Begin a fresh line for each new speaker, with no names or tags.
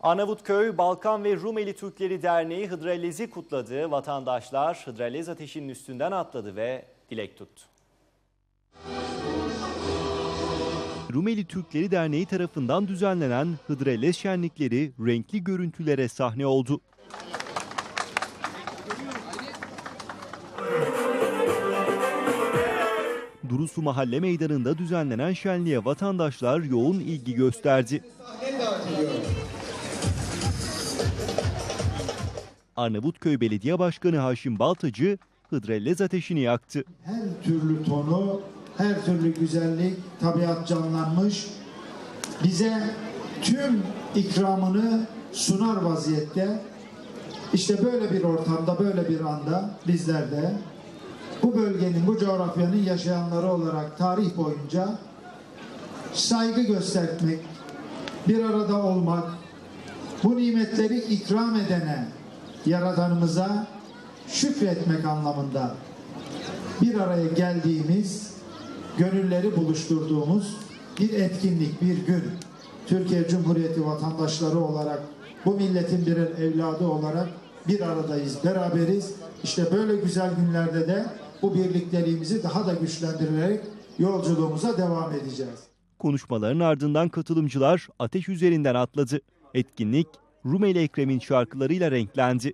Arnavutköy Balkan ve Rumeli Türkleri Derneği Hıdrellez'i kutladı. Vatandaşlar Hıdrellez ateşinin üstünden atladı ve dilek tuttu. Rumeli Türkleri Derneği tarafından düzenlenen Hıdrellez şenlikleri renkli görüntülere sahne oldu. Durusu Mahalle Meydanı'nda düzenlenen şenliğe vatandaşlar yoğun ilgi gösterdi. Arnavutköy Belediye Başkanı Haşim Baltacı Hıdrellez ateşini yaktı.
her türlü tonu, her türlü güzellik, tabiat canlanmış. Bize tüm ikramını sunar vaziyette. İşte böyle bir ortamda, böyle bir anda bizler de bu bölgenin, bu coğrafyanın yaşayanları olarak tarih boyunca saygı göstermek, bir arada olmak, bu nimetleri ikram edene, Yaradanımıza şükretmek anlamında bir araya geldiğimiz, gönülleri buluşturduğumuz bir etkinlik, bir gün. Türkiye Cumhuriyeti vatandaşları olarak, bu milletin birer evladı olarak bir aradayız, beraberiz. İşte böyle güzel günlerde de bu birlikteliğimizi daha da güçlendirerek yolculuğumuza devam edeceğiz.
Konuşmaların ardından katılımcılar ateş üzerinden atladı. Etkinlik Rumeli Ekrem'in şarkılarıyla renklendi.